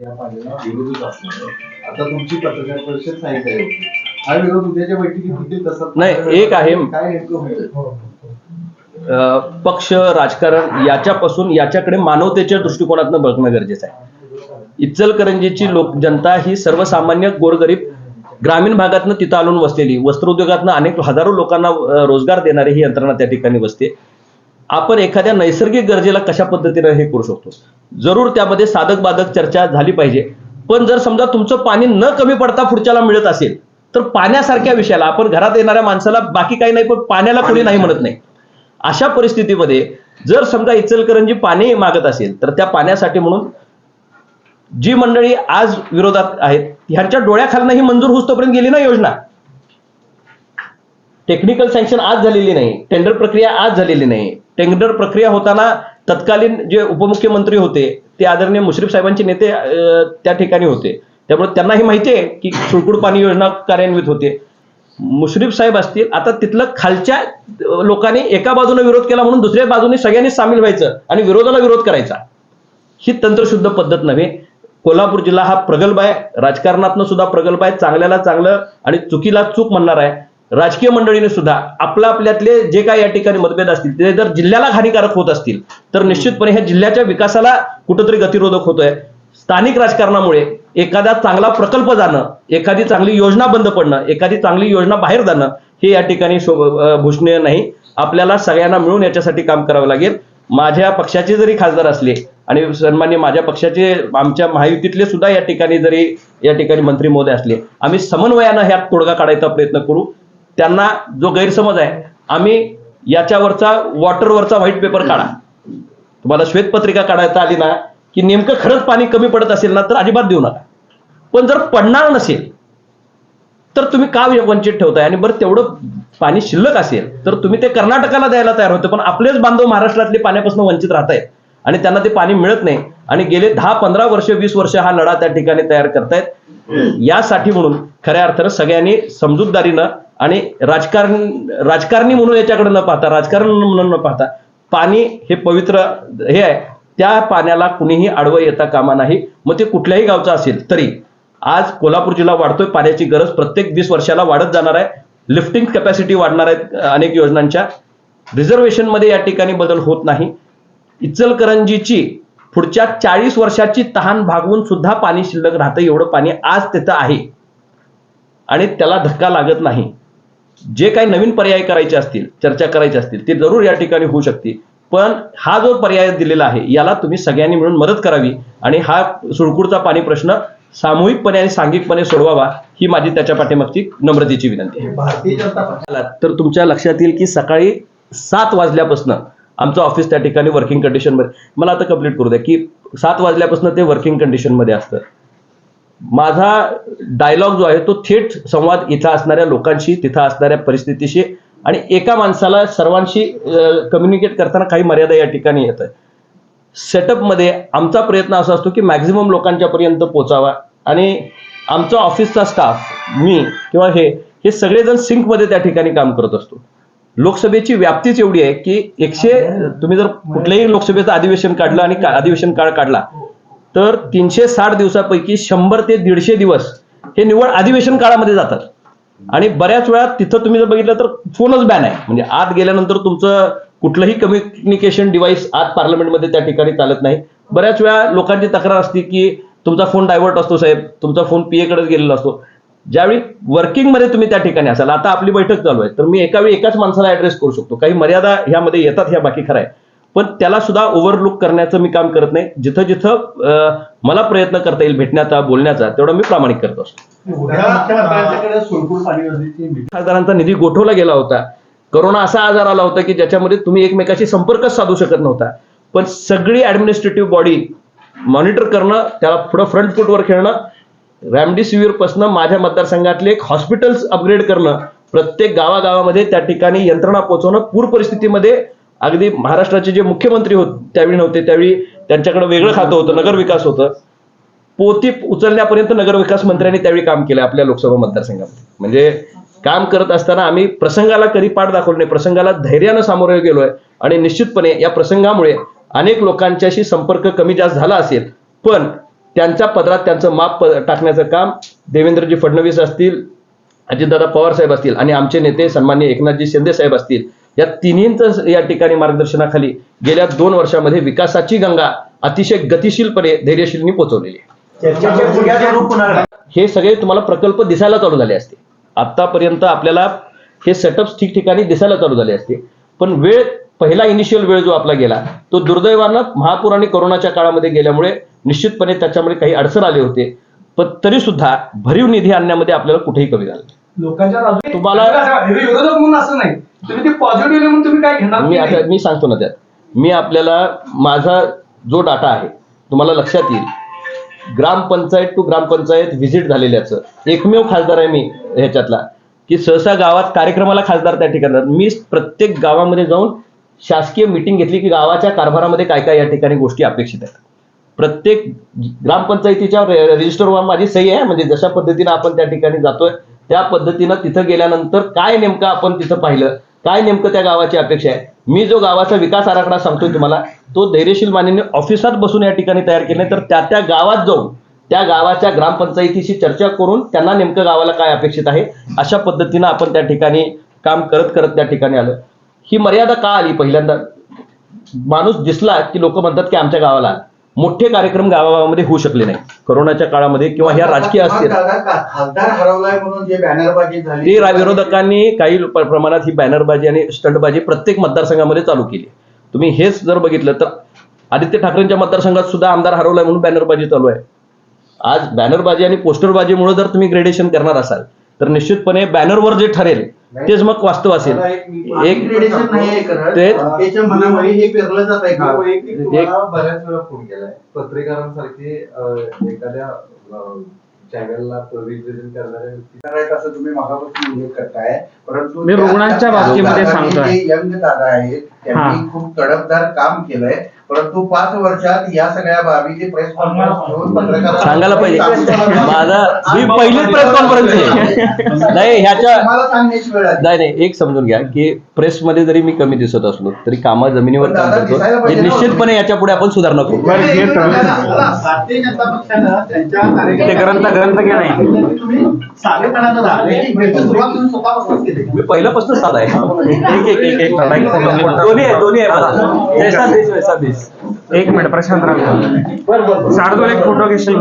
आता तुमची पत्रकार परिषद सांगितली हा विरोध उद्याच्या बैठकीत होतील तसं नाही, एक आहे. काय नेमकं होईल पक्ष राजकारण याच्यापासून याच्याकडे मानवतेच्या दृष्टिकोनातून बघणं गरजेचं आहे इचलकरंजीची लोक जनता ही सर्वसामान्य गोरगरीब ग्रामीण भागातनं तिथं आणून वसलेली वस्त्रोद्योगातनं अनेक हजारो लोकांना रोजगार देणारी ही यंत्रणा त्या ठिकाणी वसते आपण एखाद्या नैसर्गिक गरजेला कशा पद्धतीने हे करू शकतो? जरूर त्यामध्ये साधक बाधक चर्चा झाली पाहिजे. पण जर समजा तुमचं पाणी न कमी पडता पुढच्याला मिळत असेल तर पाण्यासारख्या विषयाला आपण घरात येणाऱ्या माणसाला बाकी काही नाही पण पाण्याला कोणी नाही म्हणत नाही. अशा परिस्थितीमध्ये जर समजा इचलकरंजी पाणी मागत असेल तर त्या पाण्यासाठी म्हणून जी मंडळी आज विरोधात आहेत ह्यांच्या डोळ्याखालनं ही मंजूर होतोपर्यंत गेली ना योजना? टेक्निकल सँक्शन आज झालेली नाही. टेंडर प्रक्रिया आज झालेली नाही. टेंडर प्रक्रिया होताना तत्कालीन जे उपमुख्यमंत्री होते ते आदरणीय मुश्रीफ साहेबांचे नेते त्या ठिकाणी होते. त्यामुळे त्यांनाही माहिती आहे की सुळकुड पाणी योजना कार्यान्वित होते. मुश्रीफ साहेब असतील आता तिथलं खालच्या लोकांनी एका बाजूने विरोध केला म्हणून दुसऱ्या बाजूने सगळ्यांनी सामील व्हायचं आणि विरोधाला विरोध करायचा. ही तंत्रशुद्ध पद्धत नव्हे. कोल्हापूर जिल्हा हा प्रगल्भ आहे. राजकारणातनं सुद्धा प्रगल्भ आहे. चांगल्याला चांगलं आणि चुकीला चूक म्हणणार आहे. राजकीय मंडळीने सुद्धा आपल्या आपल्यातले जे काही या ठिकाणी मतभेद असतील ते जर जिल्ह्याला हानिकारक होत असतील तर निश्चितपणे ह्या जिल्ह्याच्या विकासाला कुठंतरी गतिरोधक होतोय. स्थानिक राजकारणामुळे एखादा चांगला प्रकल्प जाणं एखादी चांगली योजना बंद पडणं एखादी चांगली योजना बाहेर जाणं हे या ठिकाणी भूषणीय नाही. आपल्याला सगळ्यांना मिळून याच्यासाठी काम करावं लागेल. माझ्या पक्षाचे जरी खासदार असले आणि सन्मान्य माझ्या पक्षाचे आमच्या महायुतीतले सुद्धा या ठिकाणी जरी या ठिकाणी मंत्री महोदय असले आम्ही समन्वयानं ह्यात तोडगा काढायचा प्रयत्न करू. त्यांना जो गैरसमज आहे आम्ही याच्यावरचा वॉटरवरचा व्हाईट पेपर काढा. तुम्हाला श्वेतपत्रिका काढायला आली ना की नेमकं खरंच पाणी कमी पडत असेल ना तर अजिबात देऊ नका. पण जर पडणार नसेल तर तुम्ही का वंचित ठेवताय? आणि बरं तेवढं पाणी शिल्लक असेल तर तुम्ही ते कर्नाटकाला द्यायला तयार होते पण आपलेच बांधव महाराष्ट्रातले पाण्यापासून वंचित राहत आहेत. आणि त्यांना ते पाणी मिळत नाही. आणि गेले दहा पंधरा वर्ष वीस वर्ष हा लढा त्या ठिकाणी तयार करतायत. यासाठी म्हणून खऱ्या अर्थानं सगळ्यांनी समजूतदारीनं आणि राजकारण राजकारणी म्हणून याच्याकडे न पाहता राजकारण म्हणून न पाहता पाणी हे पवित्र हे आहे. त्या पाण्याला कुणीही आडवं येता कामा नाही. मग ते कुठल्याही गावचं असेल तरी आज कोल्हापूर जिल्हा वाढतोय पाण्याची गरज प्रत्येक वीस वर्षाला वाढत जाणार आहे. लिफ्टिंग कॅपॅसिटी वाढणार आहेत अनेक योजनांच्या. रिझर्वेशनमध्ये या ठिकाणी बदल होत नाही. इचलकरंजीची पुढच्या चाळीस वर्षाची तहान भागवून सुद्धा पाणी शिल्लक राहतं एवढं पाणी आज तिथं आहे. आणि त्याला धक्का लागत नाही. जे काही नवीन पर्याय करायचे असतील चर्चा करायची असतील ते जरूर या ठिकाणी होऊ शकते. पण हा जो पर्याय दिलेला आहे याला तुम्ही सगळ्यांनी मिळून मदत करावी आणि हा सुळकुडचा पाणी प्रश्न सामूहिकपणे आणि सांघिकपणे सोडवावा ही माझी त्याच्या पाठीमागची नम्रतेची विनंती आहे. तर तुमच्या लक्षात येईल की सकाळी सात वाजल्यापासून आमचं ऑफिस त्या ठिकाणी वर्किंग कंडिशनमध्ये मला आता कंप्लीट करू द्या की सात वाजल्यापासून ते वर्किंग कंडिशनमध्ये असतं. माझा डायलॉग जो आहे तो थेट संवाद इथं असणाऱ्या लोकांशी तिथं असणाऱ्या परिस्थितीशी आणि एका माणसाला सर्वांशी कम्युनिकेट करताना काही मर्यादा या ठिकाणी येत आहे सेटअपमध्ये आमचा प्रयत्न असा असतो की मॅक्झिमम लोकांच्या पर्यंत पोचावा आणि आमचा ऑफिसचा स्टाफ मी किंवा हे हे सगळेजण सिंकमध्ये त्या ठिकाणी काम करत असतो. लोकसभेची व्याप्तीच एवढी आहे की एकशे तुम्ही जर कुठल्याही लोकसभेचं अधिवेशन काढलं आणि अधिवेशन काळ काढला तर तीनशे साठ दिवसापैकी शंभर ते दीडशे दिवस हे निवड अधिवेशन काळामध्ये जातात. आणि बऱ्याच वेळा तिथं तुम्ही जर बघितलं तर फोनच बॅन आहे. म्हणजे आत गेल्यानंतर तुमचं कुठलंही कम्युनिकेशन डिव्हाइस आत पार्लमेंटमध्ये त्या ठिकाणी चालत नाही. बऱ्याच वेळा लोकांची तक्रार असते की तुमचा फोन डायव्हर्ट असतो साहेब तुमचा फोन पीएकडेच गेलेला असतो. ज्यावेळी वर्किंगमध्ये तुम्ही त्या ठिकाणी असाल आता आपली बैठक चालू आहे तर मी एका वेळी एकाच माणसाला ऍड्रेस करू शकतो. काही मर्यादा ह्यामध्ये येतात ह्या बाकी खरं आहे. पण त्याला सुद्धा ओव्हरलुक करण्याचं मी काम करत नाही. जिथं जिथं मला प्रयत्न करता येईल भेटण्याचा बोलण्याचा तेवढा मी प्रामाणिक करत. असतो खासदारांचा निधी गोठवला गेला होता. करोना असा आजार आला होता की ज्याच्यामध्ये तुम्ही एकमेकाशी संपर्कच साधू शकत नव्हता. पण सगळी ऍडमिनिस्ट्रेटिव्ह बॉडी मॉनिटर करणं त्याला पुढं फ्रंट फुटवर खेळणं रॅमडिसिव्हिर पासनं माझ्या मतदारसंघातले एक हॉस्पिटल्स अपग्रेड करणं प्रत्येक गावागावामध्ये त्या ठिकाणी यंत्रणा पोहोचवणं पूर परिस्थितीमध्ये अगदी महाराष्ट्राचे जे मुख्यमंत्री होते त्यावेळी नव्हते. त्यावेळी त्यांच्याकडे वेगळं खातं होतं नगर विकास होतं. पोती उचलण्यापर्यंत नगरविकास मंत्र्यांनी त्यावेळी काम केलं आपल्या लोकसभा मतदारसंघामध्ये. म्हणजे काम करत असताना आम्ही प्रसंगाला कधी पाठ दाखवलं नाही. प्रसंगाला धैर्यानं सामोरे गेलोय. आणि निश्चितपणे या प्रसंगामुळे अनेक लोकांच्याशी संपर्क कमी जास्त झाला असेल पण त्यांच्या पदरात त्यांचं माप टाकण्याचं काम देवेंद्रजी फडणवीस असतील अजितदादा पवार साहेब असतील आणि आमचे नेते सन्मान्य एकनाथजी शिंदे साहेब असतील या तिन्हींचं या ठिकाणी मार्गदर्शनाखाली गेल्या दोन वर्षामध्ये विकासाची गंगा अतिशय गतिशीलपणे धैर्यशीलनी पोहोचवलेली आहे. हे सगळे तुम्हाला प्रकल्प दिसायला चालू झाले असते. आतापर्यंत आपल्याला हे सेटअप ठिकठिकाणी दिसायला चालू झाले असते. पण वेळ पहिला इनिशियल वेळ जो आपला गेला तो दुर्दैवानं महापूर आणि कोरोनाच्या काळामध्ये गेल्यामुळे निश्चितपणे त्याच्यामध्ये काही अडचण आले होते. पण तरी सुद्धा भरीव निधी आणण्यामध्ये आपल्याला कुठेही कमी झालं लोकांच्या बाजूने तुम्हाला- हे विरोधक म्हणून असं नाही. तुम्ही ते पॉझिटिव्ह म्हणून तुम्ही काय घेणार? मी नाही. आता मी सांगतो ना त्यात. मी आपल्याला माझा जो डाटा आहे तुम्हाला लक्षात येईल. ग्रामपंचायत टू ग्रामपंचायत व्हिजिट झालेल्याचं. एकमेव खासदार आहे मी ह्याच्यातला. की सहसा गावात कार्यक्रमाला खासदार त्या ठिकाणी राहतात. मी प्रत्येक गावामध्ये जाऊन शासकीय मिटिंग घेतली की गावाच्या कारभारामध्ये काय काय या ठिकाणी गोष्टी अपेक्षित आहेत. प्रत्येक ग्रामपंचायतीच्या रे- रजिस्टरवर माझी सही आहे. म्हणजे जशा पद्धतीनं आपण त्या ठिकाणी जातोय त्या पद्धतीनं तिथं गेल्यानंतर काय नेमकं आपण तिथं पाहिलं काय नेमकं त्या गावाची अपेक्षा आहे? मी जो गावाचा विकास आराखडा सांगतोय तुम्हाला तो धैर्यशील मानेने ऑफिसात बसून या ठिकाणी तयार केले तर त्या त्या गावात जाऊन त्या गावाच्या ग्रामपंचायतीशी चर्चा करून त्यांना नेमकं गावाला काय अपेक्षित आहे अशा पद्धतीनं आपण त्या ठिकाणी काम करत करत त्या ठिकाणी आलं. ही मर्यादा का आली पहिल्यांदा? माणूस दिसला की लोक म्हणतात की आमच्या गावाला मोठे कार्यक्रम गावागावामध्ये होऊ शकले नाही. कोरोनाच्या काळामध्ये किंवा ह्या राजकीय असतील ती विरोधकांनी काही प्रमाणात ही बॅनरबाजी आणि स्टंटबाजी प्रत्येक मतदारसंघामध्ये चालू केली. तुम्ही हेच जर बघितलं तर आदित्य ठाकरेंच्या मतदारसंघात सुद्धा आमदार हरवलाय म्हणून बॅनरबाजी चालू आहे. आज बॅनरबाजी आणि पोस्टरबाजीमुळे जर तुम्ही ग्रेडेशन करणार असाल तर निश्चितपणे बॅनरवर जे ठरेल तेच मग वास्तव असेल. एक त्याच्या मनामध्ये हे पेरलं जात आहे का वैयक्तिक बऱ्याच वेळा फोन केलाय. पत्रकारांसारखे एखाद्या चॅनलला रिप्रेझेंट करणाऱ्या व्यक्ती करायचं असं तुम्ही मागापासून उल्लेख करताय. परंतु मी रुग्णांच्या बाबतीमध्ये सांगतोय. यंग दादा आहेत त्यांनी हा. खूप तडफदार काम केलंय. परंतु पाच वर्षात या सगळ्या बाबी प्रेस कॉन्फरन्स घेऊन पत्रकारांना सांगायला पाहिजे माझा ही पहिलीच प्रेस कॉन्फरन्स आहे नाही ह्याच्या तुम्हाला सांगण्याची वेळ आली. नाही नाही एक समजून घ्या की प्रेसमध्ये जरी मी कमी दिसत असलो तरी कामा जमिनीवर काम करतो हे. निश्चितपणे याच्यापुढे आपण सुधारणा करू बरं, हे तर- भारतीय जनता पक्षानं त्यांच्या ते ग्रंथ ग्रंथ घ्या नाही मी पहिल्यापासून साधा आहे एक एक एक एक दोन्ही आहे दोन्ही आहे माझा. एक मिनिट प्रशांत राव. शार्दूल एक फोटो घेशील